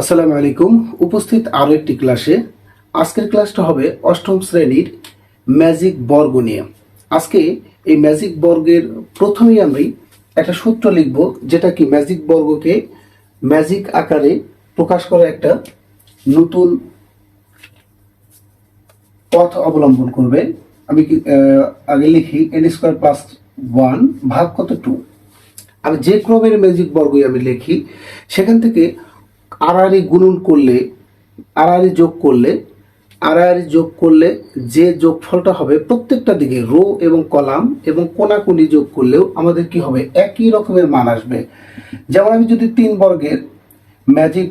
আসসালামু আলাইকুম। উপস্থিত আরও একটি ক্লাসে। আজকের ক্লাসটা হবে অষ্টম শ্রেণির ম্যাজিক বর্গ নিয়ে। আজকে এই ম্যাজিক বর্গের প্রথমেই আমি একটা সূত্র লিখব, যেটা কি ম্যাজিক বর্গকে ম্যাজিক আকারে প্রকাশ করা একটা নতুন পথ অবলম্বন করবে। আমি আগে লিখি এন স্কোয়ার প্লাস ওয়ান ভাগ কত টু আমি যে ক্রমের ম্যাজিক বর্গই আমি লিখি, সেখান থেকে আড়াআড়ি গুণন করলে, আড়াআড়ি যোগ করলে, আড়াআড়ি যোগ করলে যে যোগফলটা হবে প্রত্যেকটা দিকে, রো এবং কলাম এবং কোনাকুনি যোগ করলেও আমাদের কি হবে? একই রকমের মান আসবে। যেমন আমি যদি তিন বর্গের ম্যাজিক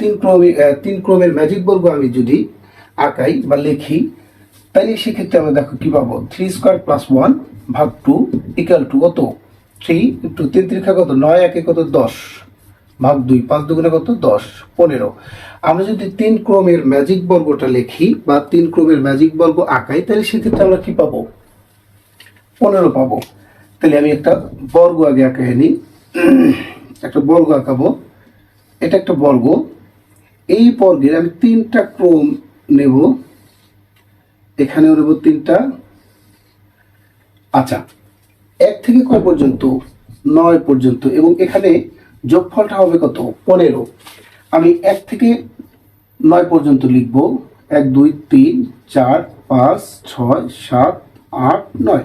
তিন ক্রমে তিন ক্রমের ম্যাজিক বর্গ আমি যদি আঁকাই বা লিখি তাহলে সেক্ষেত্রে আমরা দেখো কী পাবো? থ্রি স্কোয়ার প্লাস ওয়ান ভাগ টু ইকাল টু কত? থ্রি ইন্টু তিন তিরিখা কত? নয় একে কত? দশ। ভাগ দুই, পাঁচ দুগুণে কত? দশ, পনেরো। আমরা যদি তিন ক্রমের ম্যাজিক বর্গটা লিখি বা তিন ক্রমের ম্যাজিক বর্গ আঁকাই, তাহলে সেক্ষেত্রে আমরা কি পাবো? পনেরো পাবো। তাহলে আমি একটা বর্গ আগে আঁকাই নিই। একটা বর্গ আঁকাবো। এটা একটা বর্গ। এই বর্গের আমি তিনটা ক্রম নেব। এখানেও নেব তিনটা। আচ্ছা এক থেকে কয় পর্যন্ত? নয় পর্যন্ত। এবং এখানে যোগফলটা হবে কত? পনেরো। আমি এক থেকে নয় পর্যন্ত লিখব। এক, দুই, তিন, চার, পাঁচ, ছয়, সাত, আট, নয়।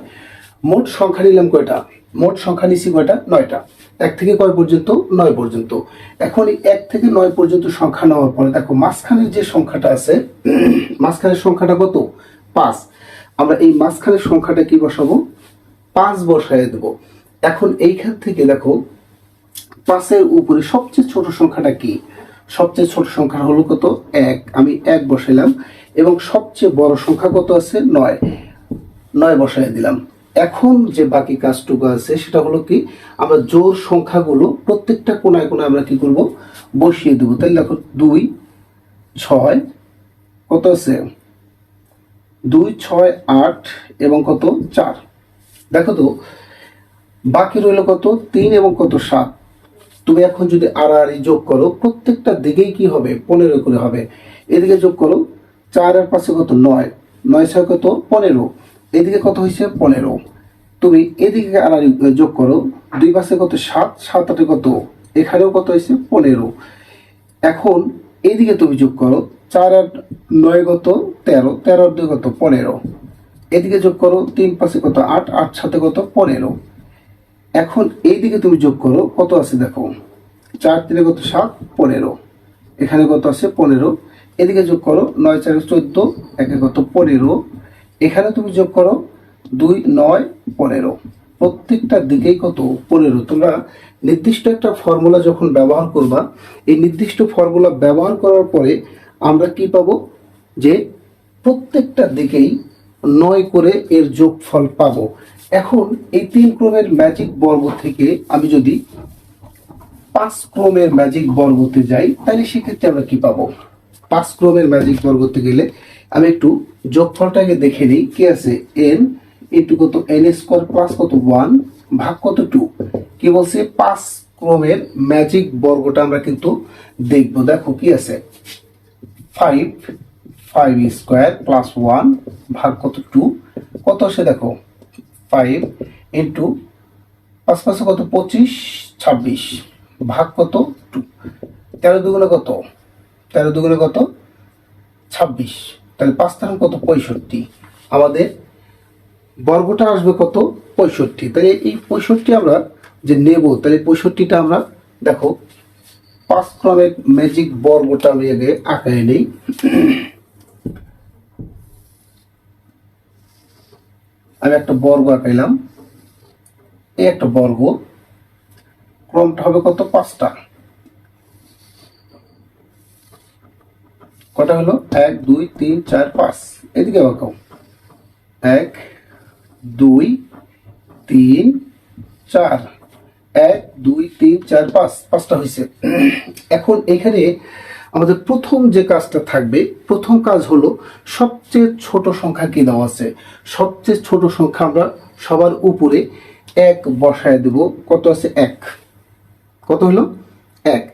মোট সংখ্যা নিলাম কয়টা? মোট সংখ্যা নিছি কয়টা? নয়টা। এক থেকে কয় পর্যন্ত? নয় পর্যন্ত। এখন এক থেকে নয় পর্যন্ত সংখ্যা নেওয়ার পরে দেখো, মাঝখানের যে সংখ্যাটা আছে, মাঝখানের সংখ্যাটা কত? পাঁচ। আমরা এই মাঝখানের সংখ্যাটা কি বসাবো? পাঁচ বসায় দেবো। এখন এইখান থেকে দেখো পাঁচের উপরে সবচেয়ে ছোট সংখ্যাটা কি? সবচেয়ে ছোট সংখ্যা হলো কত? এক। আমি এক বসাইলাম, এবং সবচেয়ে বড় সংখ্যা কত আছে? নয়। নয় বসাই দিলাম। এখন যে বাকি কাজটুকু আছে, সেটা হলো কি, আমরা জোর সংখ্যাগুলো প্রত্যেকটা কোনায় কোনায় আমরা কি করব? বসিয়ে দেবো। তাহলে দেখো, দুই, ছয়, কত আছে? দুই, ছয়, আট, এবং কত? চার। দেখো তো, বাকি রইল কত? তিন এবং কত? সাত। তুমি এখন যদি আড়াআড়ি যোগ করো, প্রত্যেকটা দিকেই কি হবে? পনেরো করে হবে। এদিকে যোগ করো চার আর পাশে কত? নয়। নয় ছয় কত? পনেরো। এদিকে কত হয়েছে? পনেরো। তুমি এদিকে আড়াআড়ি যোগ করো, দুই পাশে কত? সাত। সাত আটে কত? এখানেও কত হয়েছে? পনেরো। এখন এদিকে তুমি যোগ করো, চার আট নয় কত? তেরো। তেরো আর দুই কত? পনেরো। এদিকে যোগ করো, তিন পাশে কত? আট। আট সাথে কত? পনেরো। এখন এই দিকে তুমি যোগ করো, কত আছে দেখো? চার তিনে কত? সাত, পনেরো। এখানে কত আছে? পনেরো। এদিকে যোগ করো, নয়, চার চোদ্দ, একে কত? পনেরো। এখানে তুমি যোগ করো, দুই, নয়, পনেরো। প্রত্যেকটা দিকেই কত? পনেরো। তোমরা নির্দিষ্ট একটা ফর্মুলা যখন ব্যবহার করবা, এই নির্দিষ্ট ফর্মুলা ব্যবহার করার পরে আমরা কি পাবো? যে প্রত্যেকটা দিকেই নয় করে এর যোগফল পাবো। এখন এই তিন ক্রমের ম্যাজিক বর্গ থেকে আমি যদি পাঁচ ক্রমের ম্যাজিক বর্গতে যাই, তাহলে সেক্ষেত্রে আমরা কি পাবো? পাঁচ ক্রমের ম্যাজিক বর্গতে গেলে আমি একটু যোগফলটাকে দেখে নিই। কি আছে? এন ইন্টু কত? এন স্কোয়ার প্লাস কত? ওয়ান ভাগ কত? টু কি বলছে? পাঁচ ক্রমের ম্যাজিক বর্গটা আমরা কিন্তু দেখব। দেখো কি আছে? Five five square plus one ভাগ কত টু কত আসে দেখো ফাইভ ইন্টু পাঁচ পাঁচে কত? পঁচিশ, ছাব্বিশ। ভাগ কত? টু তেরো দুগুণে কত? তেরো দুগুণে কত? ছাব্বিশ। তাহলে পাঁচ তেরো কত? পঁয়ষট্টি। আমাদের বর্গটা আসবে কত? পঁয়ষট্টি। তাহলে এই পঁয়ষট্টি আমরা যে নেব, তাহলে পঁয়ষট্টিটা আমরা দেখো, পাঁচ ক্রমের ম্যাজিক বর্গটা আমি আগে আঁকায় নেই। আমি একটা বর্গ আঁকাইলাম। এই একটা বর্গ, ক্রমটা হবে কত? পাঁচটা। কটা হলো? এক, দুই, তিন, চার, পাঁচ। এদিকে আঁকাও। এক, দুই, তিন, চার। এক, দুই, তিন, চার, পাঁচ। পাঁচটা হয়েছে এখন এখানে আমাদের প্রথম যে কাজটা থাকবে, প্রথম কাজ হলো সবচেয়ে ছোট সংখ্যা কি দেওয়া আছে? সবচেয়ে ছোট সংখ্যা আমরা সবার উপরে এক বসায় দেব। কত আছে? এক। কত হলো? এক।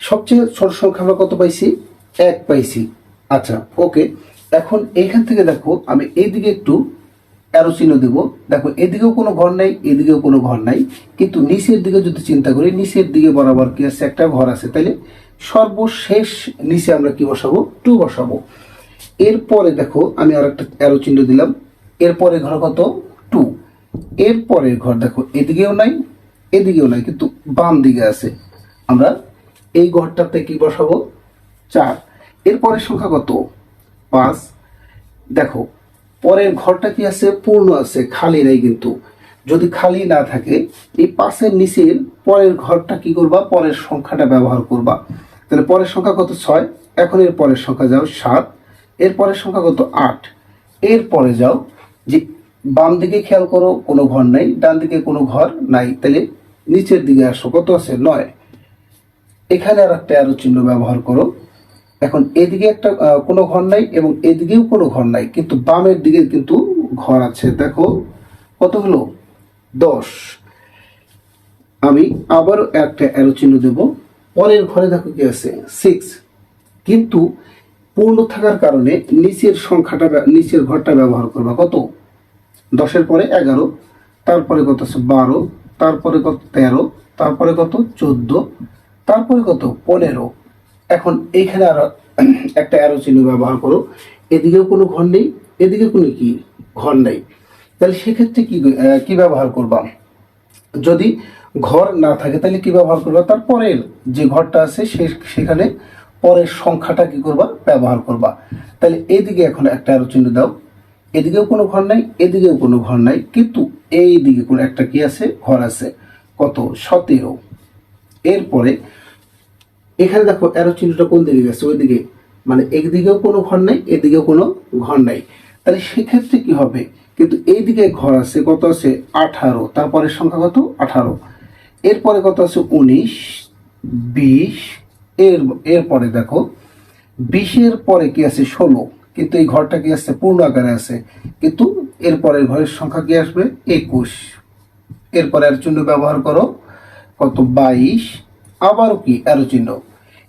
সবচেয়ে ছোট সংখ্যা আমরা কত পাইছি? এক পাইছি। আচ্ছা ওকে। এখন এখান থেকে দেখো, আমি এইদিকে একটু অ্যারো চিহ্ন দেবো। দেখো, এদিকেও কোনো ঘর নাই, এদিকেও কোনো ঘর নাই। কিন্তু নিচের দিকে যদি চিন্তা করি, নিচের দিকে বরাবর কি আছে? একটা ঘর আছে, তাইলে সর্বশেষ নিচে আমরা কি বসাবো? টু বসাবো। এরপরে দেখো, আমি আর একটা অ্যারো চিহ্ন দিলাম। এরপরে ঘর কত? টু। এরপরে ঘর দেখো, এদিকেও নাই এদিকেও নাই, কিন্তু বাম দিকে আছে। আমরা এই ঘরটাতে কি বসাবো? চার। এরপরের সংখ্যা কত? পাঁচ। দেখো, পরের ঘরটা কি আছে? পূর্ণ আছে, খালি নাই কিন্তু। যদি খালি না থাকে, এই পাশের নিচের পরের ঘরটা কি করবা? পরের সংখ্যাটা ব্যবহার করবা। তাহলে পরের সংখ্যা কত? ছয়। এখন এর পরের সংখ্যা যাও সাত। এর পরের সংখ্যা কত? আট। এর পরে যাও যে বাম দিকে খেয়াল করো, কোনো ঘর নাই, ডান দিকে কোনো ঘর নাই। তাহলে নিচের দিকে আসো, কত আছে? নয়। এখানে আর একটা অ্যারো চিহ্ন ব্যবহার করো। এখন এদিকে একটা কোনো ঘর নাই এবং এদিকেও কোনো ঘর নাই, কিন্তু বামের দিকে কিন্তু ঘর আছে। দেখো কত হলো? দশ। আমি আবারও একটা অ্যারো চিহ্ন দেব। পরের ঘরে দেখো কি আছে? সিক্স কিন্তু পূর্ণ থাকার কারণে নিচের সংখ্যাটা নিচের ঘরটা ব্যবহার করবা। কত? দশের পরে এগারো, তারপরে কত আছে? বারো, তারপরে কত? তেরো, তারপরে কত? চোদ্দ, তারপরে কত? পনেরো। এখন এইখানে আর একটা অ্যারো চিহ্ন ব্যবহার করো। এদিকেও কোনো ঘর নেই, এদিকে কোনো কি? ঘর নেই। তাহলে সেক্ষেত্রে কি কি ব্যবহার করবা? যদি ঘর না থাকে, তাহলে কি ব্যবহার করবা? তার পরের যে ঘরটা আছে, সে, সেখানে পরের সংখ্যাটা কি করবা? ব্যবহার করবা। তাহলে এদিকে এখন একটা আরও চিহ্ন দাও। এদিকেও কোনো ঘর নাই, এদিকেও কোনো ঘর নাই, কিন্তু এই দিকে কোনো একটা কি আছে? ঘর আছে। কত? সতেরো। এরপরে, এখানে দেখো অ্যারো চিহ্নটা কোন দিকে গেছে? ওইদিকে। মানে একদিকেও কোনো ঘর নাই, এদিকেও কোনো ঘর নাই। তাহলে সেক্ষেত্রে কি হবে? কিন্তু এইদিকে ঘর আছে, কত আছে? আঠারো। তারপরে সংখ্যা কত? আঠারো। এরপরে কত আছে? উনিশ, বিশ, এর, এরপরে দেখো, বিশের পরে কি আছে? ষোলো। কিন্তু এই ঘরটা কি আছে? পূর্ণ আকারে আছে। কিন্তু এরপরের ঘরের সংখ্যা কি আসবে? একুশ। এরপরে আর চিহ্ন ব্যবহার করো। কত? বাইশ। আবারও কি? অ্যারো চিহ্ন।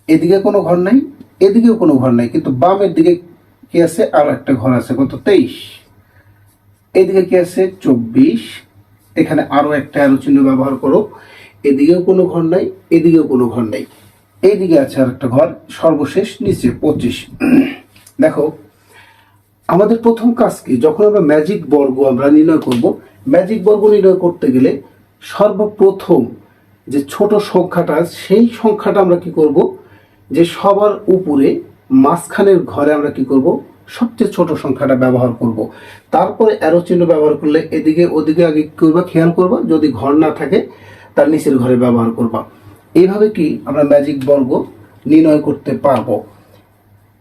এদিকে কোনো ঘর নাই, এদিকেও কোনো ঘর নাই। কিন্তু বামের দিকে কি আছে? আরও একটা ঘর আছে। কত? তেইশ। এদিকে কি আছে? চব্বিশ। এখানে আরও একটা অ্যারো চিহ্ন ব্যবহার করো। এদিকেও কোনো ঘর নাই, এদিকেও কোনো ঘর নাই। এইদিকে আছে আর একটা ঘর, সর্বশেষ, নিচে পঁচিশ। দেখো, আমাদের প্রথম কাজ কি? যখন আমরা ম্যাজিক বর্গ আমরা নির্ণয় করব ম্যাজিক বর্গ নির্ণয় করতে গেলে সর্বপ্রথম যে ছোট সংখ্যাটা সেই সংখ্যাটা আমরা কি করব? যে সবার উপরে মাঝখানের ঘরে আমরা কি করব? সবচেয়ে ছোট সংখ্যাটা ব্যবহার করব। তারপরে অ্যারো চিহ্ন ব্যবহার করলে এদিকে ওদিকে আগে করবা? খেয়াল করবা, যদি ঘর না থাকে তার নিচের ঘরে ব্যবহার করবা। এইভাবে কি আমরা ম্যাজিক বর্গ নির্ণয় করতে পারব?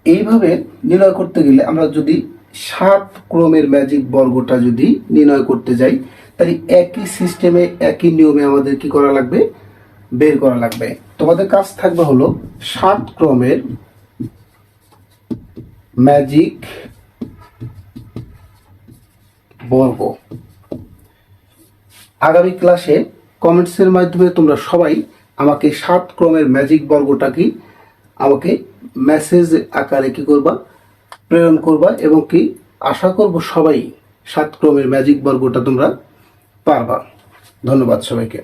এইভাবে নির্ণয় করতে গেলে আমরা যদি সাত ক্রমের ম্যাজিক বর্গটা যদি নির্ণয় করতে যাই, তাহলে একই সিস্টেমে একই নিয়মে আমাদের কি করা লাগবে? বের করা লাগবে। তোমাদের কাজ থাকবে হলো সাত ক্রমের ম্যাজিক বর্গ। আগামী ক্লাসে কমেন্টসের মাধ্যমে তোমরা সবাই আমাকে সাত ক্রমের ম্যাজিক বর্গটা কি? আমাকে মেসেজ আকারে কি করবা? প্রেরণ করবা এবং কি আশা করব সবাই সাত ক্রমের ম্যাজিক বর্গটা তোমরা পারবা। ধন্যবাদ সবাইকে।